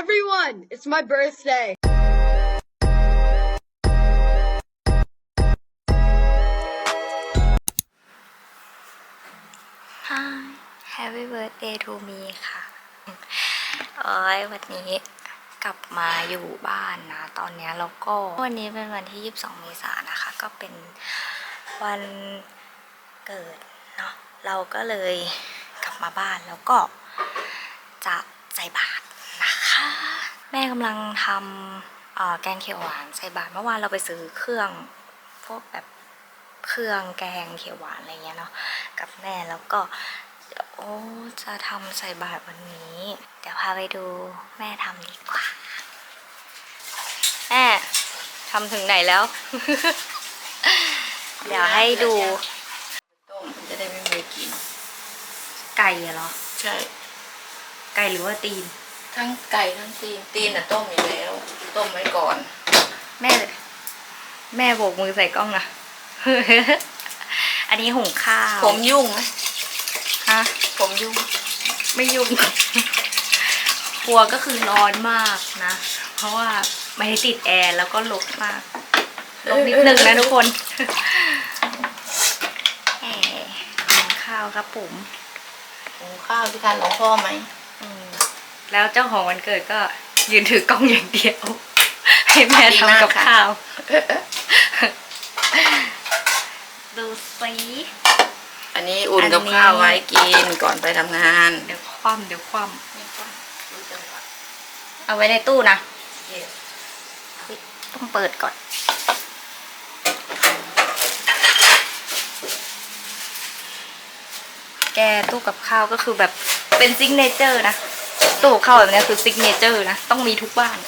everyone! It's my birthday. Hi Happy birthday to me ค่ะเอ้ยวันนี้กลับมาอยู่บ้านนะ ตอนนี้แล้วก็วันนี้เป็นวันที่ 22 เมษายนนะคะ ก็เป็นวันเกิดเนาะเราก็เลยกลับมาบ้านแล้วก็จะใส่บาตร แม่กำลังทำเอ่อแกงเขียวหวานใส่บาตรเมื่อวานเราไปซื้อเครื่องพวกแบบเครื่องแกงเขียวหวานอะไรเงี้ยเนาะกับแม่แล้วก็เดี๋ยวจะทำใส่บาตรวันนี้ เดี๋ยวพาไปดูแม่ทำดีกว่า แม่ทำถึงไหนแล้ว เดี๋ยวให้ดู ต้มมันจะได้ไม่มีกลิน ไก่อะเหรอ ใช่ ไก่หรือว่าตีน ทั้งไก่ทั้งตีนตีนน่ะต้มอยู่แล้ว ต้มไว้ก่อน แม่แม่โบกมือใส่กล้องนะอันนี้หุงข้าว ผมยุ่งไหมฮะผมยุ่ง ไม่ยุ่งครัวก็คือร้อนมากนะ เพราะว่าไม่ได้ติดแอร์แล้วก็ลกมากลกนิดนึงนะทุกคนแหมกินข้าวครับผมหุงข้าวที่ทานหลวงพ่อไหมอืม แล้วเจ้าของวันเกิดก็ยืนถือกล้องอย่างเดียว ให้แม่ทำกับข้าว ดูสิอันนี้อุ่นอันนี้กับข้าวไว้กินก่อนไปทำงาน เดี๋ยวคว่ำเดี๋ยวคว่ไม่ต้องรู้จังหวะำเอาไว้ในตู้นะเย็นต้องเปิดก่อน แกตู้กับข้าวก็คือแบบเป็นซิกเนเจอร์นะ ตู้เข้าแบบนี้คือซิกเนเจอร์นะ ต้องมีทุกบ้าน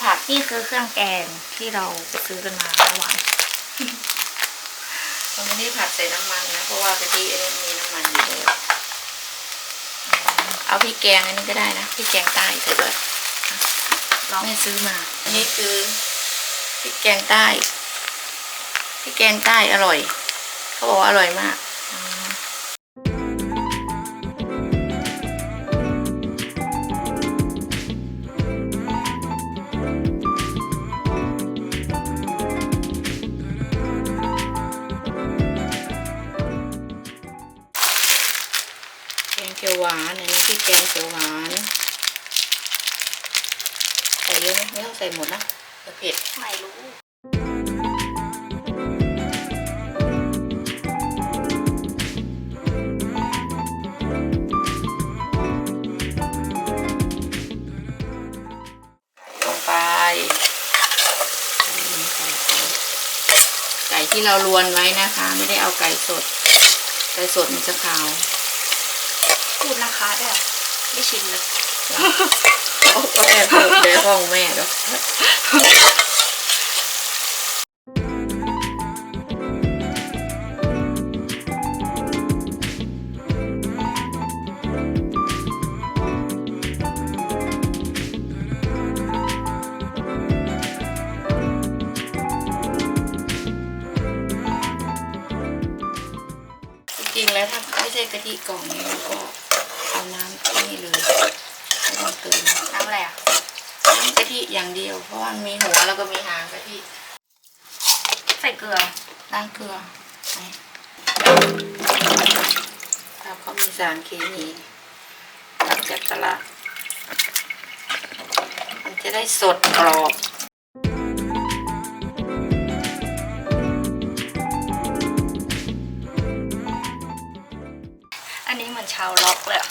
ผัดนี่คือเครื่องแกงที่เราไปซื้อกันมาเมื่อวานเราไม่ได้ผัดใส่น้ำมันนะ เพราะว่ากะทิอันนี้มีน้ำมันอยู่แล้วเอาพริกแกงอันนี้ก็ได้นะพริกแกงใต้ใส่ด้วยลองแม่ซื้อมา อันนี้คือพริกแกงใต้พริกแกงใต้อร่อย เขาบอกว่าอร่อยมาก เขียวหวานใส่เยอะไหมไม่ต้องใส่หมดนะเดี๋ยวเผ็ดไม่รู้ลงไปไก่ที่เราลวนไว้นะคะ ไม่ได้เอาไก่สด ไก่สดมันจะขาวพูดราคาด้วยเหรอ ไม่ชินเลยโอ้ก็แอบเปิดในห้องแม่ด้วยจริงๆแล้วถ้าไม่ใช่กะทิกล่องนี้เราก็เอาน้ำนี่เลยไม่ต้องเติม น้ำอะไรอะ น้ำกะทิ อย่างเดียว เพราะว่ามีหัวแล้วก็มีหางกะทิใส่เกลือล้างเกลือไหนถ้าเขามีสารเคมีตัดจากตลาดมันจะได้สดกรอบอันนี้เหมือนชาวล็อกเลยอะ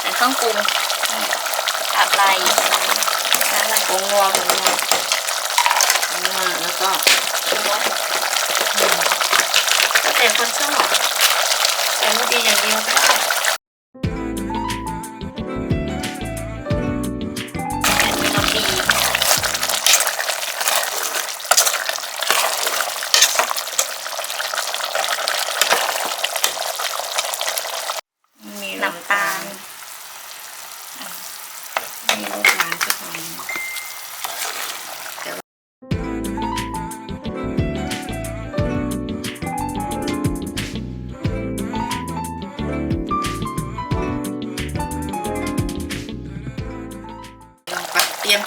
ใส่เครื่องปรุงอะไร แล้วผงนัวผงนัวผงนัวแล้วก็ แล้วแต่คน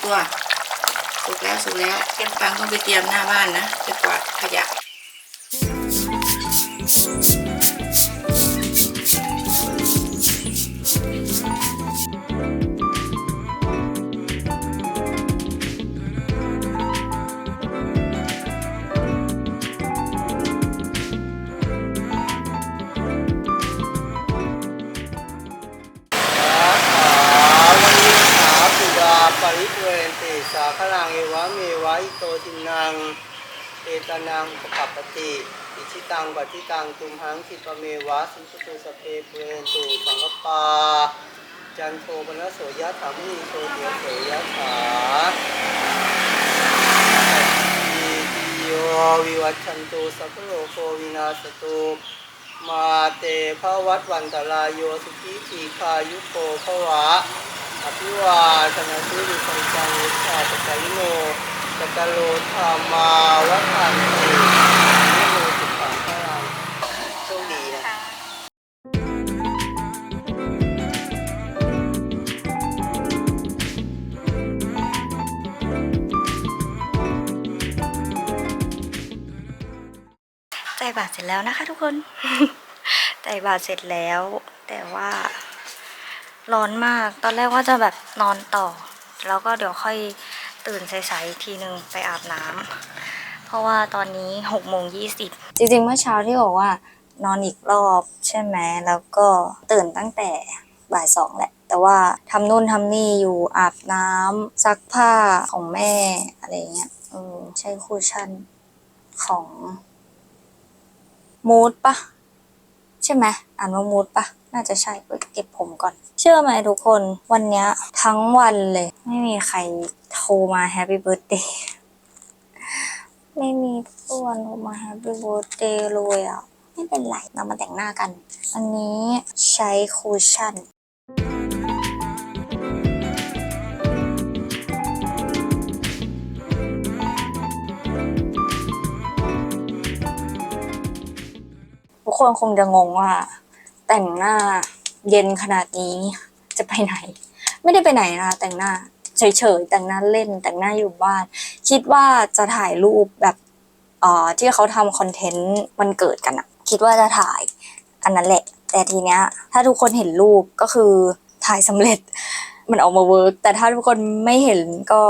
ตัว สุกแล้วสุกแล้วเก็บฟังต้องไปเตรียมหน้าบ้านนะไปกวาดขยะ ติสาขลังเอวะเมวะอิโตทินังเอตานังปปัปปติอิชิตังปัติตังตุมหังคิปะเมวะสุตุตุสเพเปเรนตุสังกปาจันโทปนะโสยะถามุนิโชเดียโสยะถาอิติโยวิวัชชันตุสัพโลโควินาศตุมาเตภวัตวันตรายโยสุขีทีคายุโกภวะ อภิวาทนาสิริสังจังวุฒาปจายโนตะกะโลธรรมาวัฏันตินิโรสุขังพลังโชคดีนะใส่บาตรเสร็จแล้วนะคะทุกคนใส่บาตรเสร็จแล้ว แต่ว่า ร้อนมาก ตอนแรกว่าจะแบบนอนต่อ แล้วก็เดี๋ยวค่อยตื่นสายๆอีกทีนึงไปอาบน้ำ เพราะว่าตอนนี้หกโมงยี่สิบจริงๆ เมื่อเช้าที่บอกว่านอนอีกรอบใช่ไหม แล้วก็ตื่นตั้งแต่บ่ายสองแหละ แต่ว่าทำนู่นทำนี่อยู่อาบน้ำซักผ้าของแม่อะไรเงี้ยเออใช้คูชั่นของมูดปะใช่ไหมอ่านว่ามูดปะ น่าจะใช่เอ้ยเก็บผมก่อน เชื่อไหมทุกคนวันนี้ทั้งวันเลย ไม่มีใครโทรมาแฮปปี้เบิร์ a เดย์ไม่มีเพื่อนโทรมาแฮปปี้เบิร์ a เดย์เลยอะ ไม่เป็นไรเรามาแต่งหน้ากัน อันนี้ใช้คูชั่นทุกคนคงจะงงว่า แต่งหน้าเย็นขนาดนี้จะไปไหน ไม่ได้ไปไหนนะคะแต่งหน้าเฉยๆแต่งหน้าเล่นแต่งหน้าอยู่บ้าน คิดว่าจะถ่ายรูปแบบเอ่อที่เขาทำคอนเทนต์วันเกิดกันอะคิดว่าจะถ่ายอันนั้นแหละ แต่ทีเนี้ย ถ้าทุกคนเห็นรูปก็คือถ่ายสำเร็จมันออกมาเวิร์กแต่ถ้าทุกคนไม่เห็นก็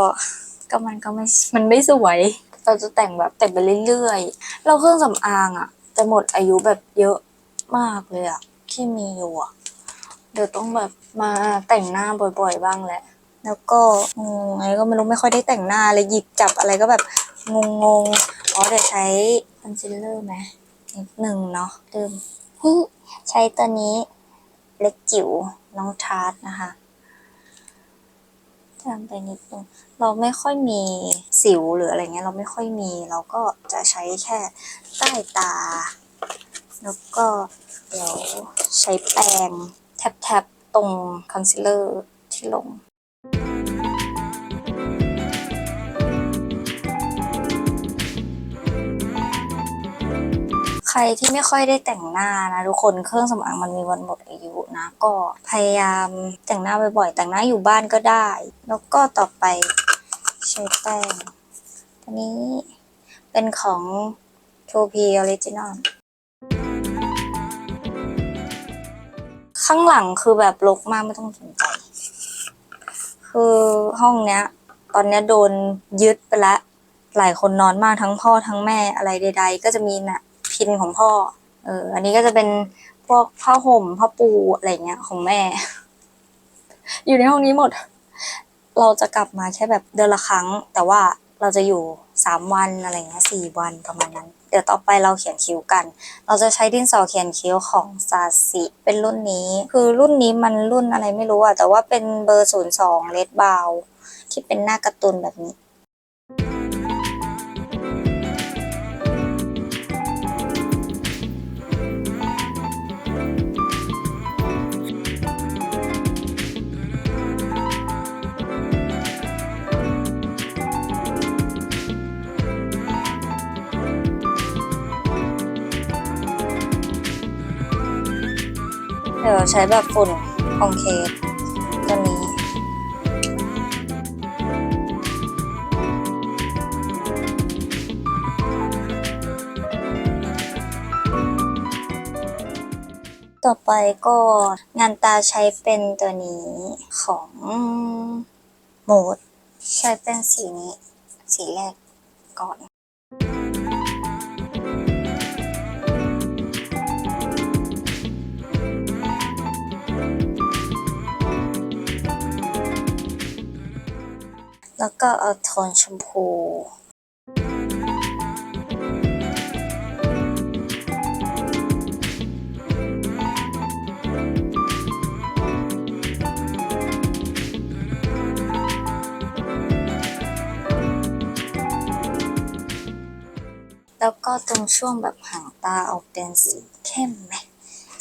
ก็มันก็ไม่มันไม่สวยเราจะแต่งแบบแต่งไปเรื่อยๆเราเครื่องสำอางอะจะหมดอายุแบบเยอะมากเลยอะ ที่มีอยู่อะเดี๋ยวต้องแบบมาแต่งหน้าบ่อยๆ บ้างแหละ แล้วก็งงไงก็ไม่รู้ไม่ค่อยได้แต่งหน้าเลยหยิบจับอะไรก็แบบงงๆอ๋อเดี๋ยวใช้คอนซีลเลอร์ไหมนิดหนึ่งเนาะลืมเฮ้ยใช้ตัวนี้เล็กจิ๋วน้องทาร์ตนะคะทำไปนิดนึงเราไม่ค่อยมีสิวหรืออะไรเงี้ยเราไม่ค่อยมี เราก็จะใช้แค่ใต้ตา แล้วก็เดี๋ยวใช้แปรงแทบๆตรงคอนซีลเลอร์ที่ลงใครที่ไม่ค่อยได้แต่งหน้านะทุกคนเครื่องสำอางมันมีวันหมดอายุนะก็พยายามแต่งหน้าบ่อยๆแต่งหน้าอยู่บ้านก็ได้ แล้วก็ต่อไปใช้แป้งอันนี้เป็นของ 2P Original ข้างหลังคือแบบรกมากไม่ต้องสนใจ คือห้องเนี้ย ตอนเนี้ยโดนยึดไปล้วหลายคนนอนมากทั้งพ่อทั้งแม่อะไรใด ๆ ก็จะมีน่ะ พินของพ่อ เออ อันนี้ก็จะเป็นพวกผ้าห่มผ้าปูอะไรเงี้ยของแม่ อยู่ในห้องนี้หมด เราจะกลับมาแค่แบบเดือนละครั้ง แต่ว่าเราจะอยู่สามวันอะไรเงี้ยสี่วันประมาณนั้น เดี๋ยวต่อไปเราเขียนคิ้วกัน เราจะใช้ดินสอเขียนคิ้วของซาสิเป็นรุ่นนี้ คือรุ่นนี้มันรุ่นอะไรไม่รู้อะแต่ว่าเป็นเบอร์ศูนย์สองเลดบาวที่เป็นหน้าการ์ตูนแบบนี้ เดี๋ยวใช้แบบฝุ่นของเคสตัวนี้ต่อไปก็งานตาใช้เป็นตัวนี้ของโหมด ใช้เป็นสีนี้ สีแรกก่อน แล้วก็เอาโทนชมพูแล้วก็ตรงช่วงแบบหางตาเอาเป็นสีเข้มไหม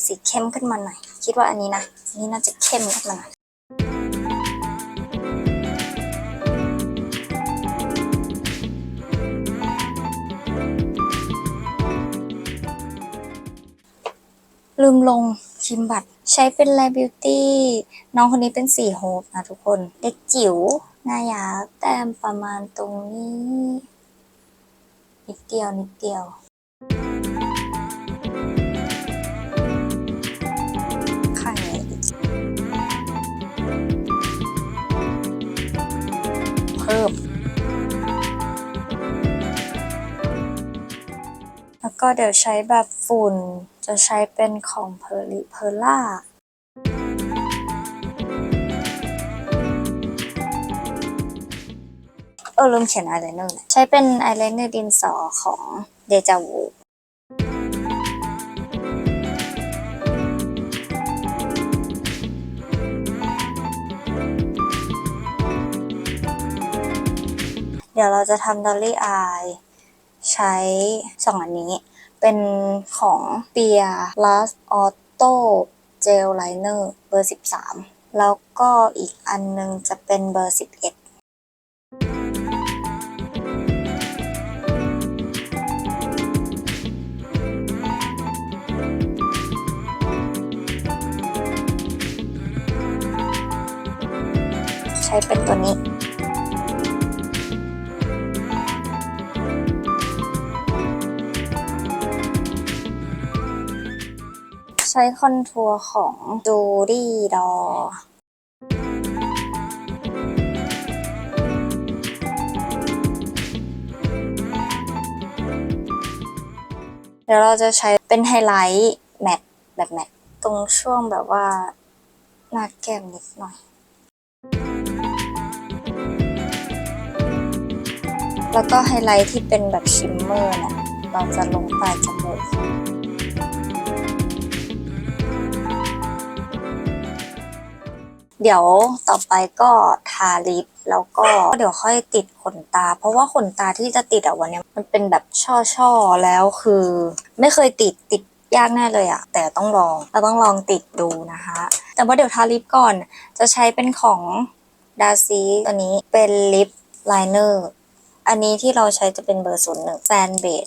สีเข้มขึ้นมาหน่อย คิดว่าอันนี้นะนนี้น่าจะเข้มขึ้นมาหน่อย ลืมลงคิมบัตร ใช้เป็น l ลบิวตี้น้องคนนี้เป็นสีโฮปนะทุกคน เด็กจิ๋วหน้ายาแต้มประมาณตรงนี้ นิดเดียว นิดเดียวข้างนี้อีกเพิ่มแล้วก็เดี๋ยวใช้แบบฝุ่น จะใช้เป็นของเพอร์ลิเพอร์ล่าเออลืมเขียนอายไลเนอร์ใช้เป็นอายไลเนอร์ดินสอของเดจาวูเดี๋ยวเราจะทำดอลลี่อาย ใช้สองอันนี้ เป็นของเปีย Last Auto Gel Liner เบอร์ 13 แล้วก็อีกอันนึงจะเป็นเบอร์ 11ใช้เป็นตัวนี้ ใช้คอนทัวร์ของดูดี้ดอเดี๋ยวเราจะใช้เป็นไฮไลท์แมทแบบแมทตรงช่วงแบบว่า หน้าแก้มนิดหน่อย แล้วก็ไฮไลท์ที่เป็นแบบชิมเมอร์นะเราจะลงปลายจมูก เดี๋ยวต่อไปก็ทาลิปแล้วก็เดี๋ยวค่อยติดขนตา เพราะว่าขนตาที่จะติดอะวันนี้มันเป็นแบบช่อๆแล้วคือ ไม่เคยติดติดยากแน่เลยอะแต่ต้องลองเราต้องลองติดดูนะคะ แต่ว่าเดี๋ยวทาลิปก่อนจะใช้เป็นของดาซีตัวนี้เป็นลิปไลเนอร์อันนี้ที่เราใช้จะเป็นเบอร์ศูนย์หนึ่งแซนเบด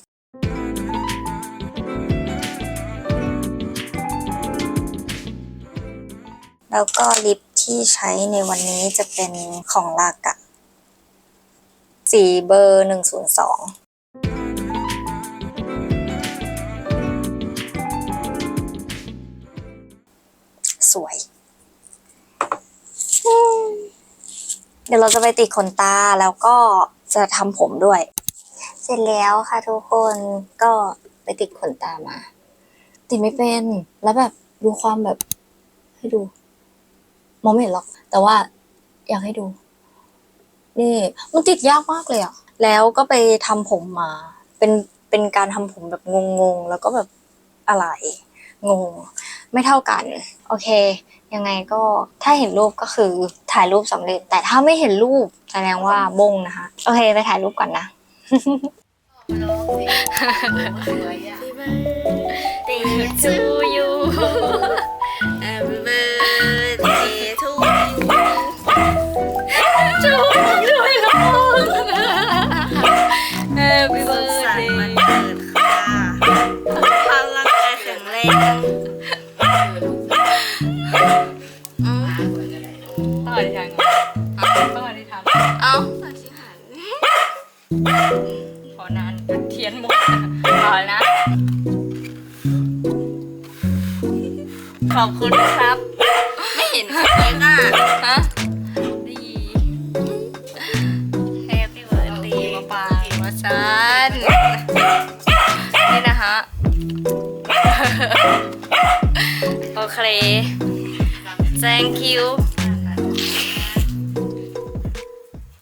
แล้วก็ลิป ที่ใช้ในวันนี้จะเป็นของลากะสีเบอร์หนึ่งศูนย์สองสวย เดี๋ยวเราจะไปติดขนตาแล้วก็จะทำผมด้วย เสร็จแล้วค่ะทุกคนก็ไปติดขนตามา ติดไม่เป็นแล้วแบบดูความแบบให้ดู มองไม่เห็นหรอก แต่ว่าอยากให้ดู นี่ มันติดยากมากเลยอะแล้วก็ไปทำผมมา เป็นเป็นเป็นการทำผมแบบงงๆแล้วก็แบบอะไรงง ไม่เท่ากัน โอเค ยังไงก็ถ้าเห็นรูปก็คือถ่ายรูปสำเร็จ แต่ถ้าไม่เห็นรูปแสดงว่าบงนะคะ โอเค ไปถ่ายรูปก่อนนะ Day to you แข็งแรงต่อที่ทางอที่ทางเอาต่อที่หันพอนานเทียนหมดพอนะ ขอบคุณครับ ไม่เห็นใครน่ะฮะ เค thank you